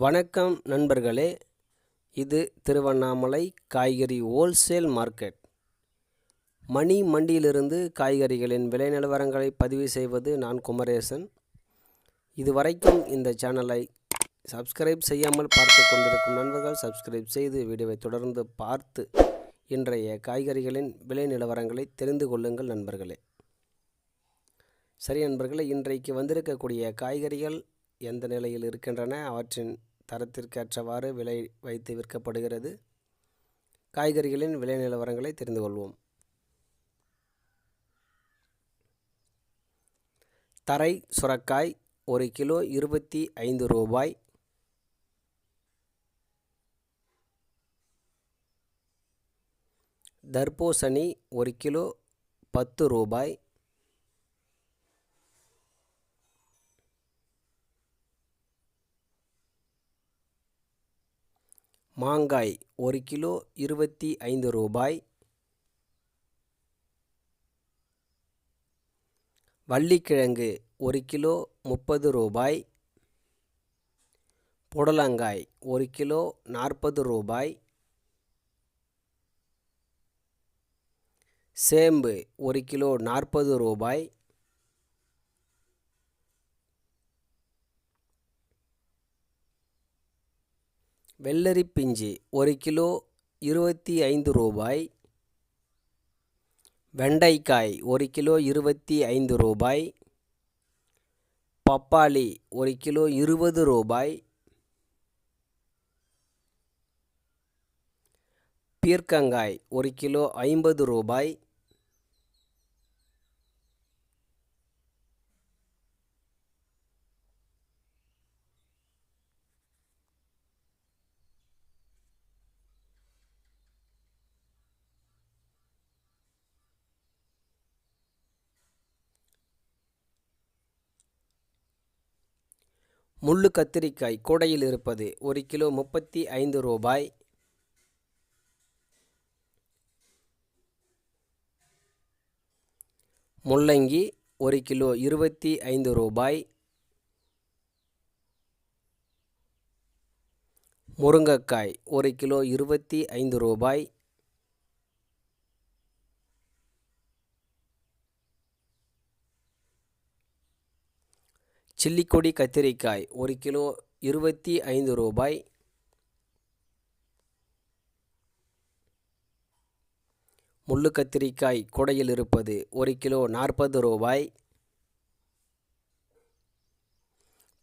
வணக்கம் நண்பர்களே இது திருவண்ணாமலை காய்கறி ஹோல்சேல் மார்க்கெட் மணி மண்டியிலிருந்து காய்கறிகளின் விலை நிலவரங்களை பதிவு செய்வது நான் குமரேசன். இதுவரைக்கும் இந்த சேனலை சப்ஸ்கிரைப் செய்யாமல் பார்த்து கொண்டிருக்கும் நண்பர்கள் சப்ஸ்கிரைப் செய்து வீடியோவை தொடர்ந்து பார்த்து இன்றைய காய்கறிகளின் விலை நிலவரங்களை தெரிந்து கொள்ளுங்கள் நண்பர்களே. சரி நண்பர்களே இன்றைக்கு வந்திருக்கக்கூடிய காய்கறிகள் எந்த நிலையில் இருக்கின்றன? அவற்றின் தரத்திற்கேற்றவாறு விலை வைத்து விற்கப்படுகிறது. காய்கறிகளின் விலை நிலவரங்களை தெரிந்து கொள்வோம். தரை சுரக்காய் ஒரு கிலோ இருபத்தி ஐந்து ரூபாய். தர்பூசணி ஒரு கிலோ பத்து ரூபாய். மாங்காய் ஒரு கிலோ இருபத்தி ஐந்து ரூபாய். வள்ளிக்கிழங்கு ஒரு கிலோ முப்பது ரூபாய். புடலங்காய் ஒரு கிலோ நாற்பது ரூபாய். சேம்பு ஒரு கிலோ நாற்பது ரூபாய். வெள்ளரி பிஞ்சு ஒரு கிலோ இருபத்தி ஐந்து ரூபாய். வெண்டைக்காய் ஒரு கிலோ இருபத்தி ஐந்து ரூபாய். பப்பாளி ஒரு கிலோ இருபது ரூபாய். பீர்க்கங்காய் ஒரு கிலோ ஐம்பது ரூபாய். முள்ளு கத்திரிக்காய் கூடையில் இருப்பது ஒரு கிலோ முப்பத்தி ஐந்து ரூபாய். முள்ளங்கி ஒரு கிலோ இருபத்தி ஐந்து ரூபாய். முருங்கைக்காய் ஒரு கிலோ இருபத்தி ஐந்து ரூபாய். சில்லிக்கொடி கத்திரிக்காய் ஒரு கிலோ இருபத்தி ஐந்து ரூபாய். முள்ளு கத்திரிக்காய் குடையில் இருப்பது ஒரு கிலோ நாற்பது ரூபாய்.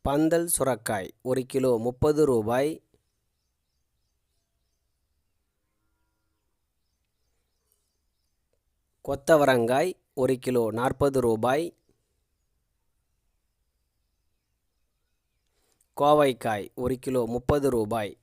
பந்தல் சுரக்காய் ஒரு கிலோ முப்பது ரூபாய். கொத்தவரங்காய் ஒரு கிலோ நாற்பது ரூபாய். கோவைக்காய் ஒரு கிலோ முப்பது ரூபாய்.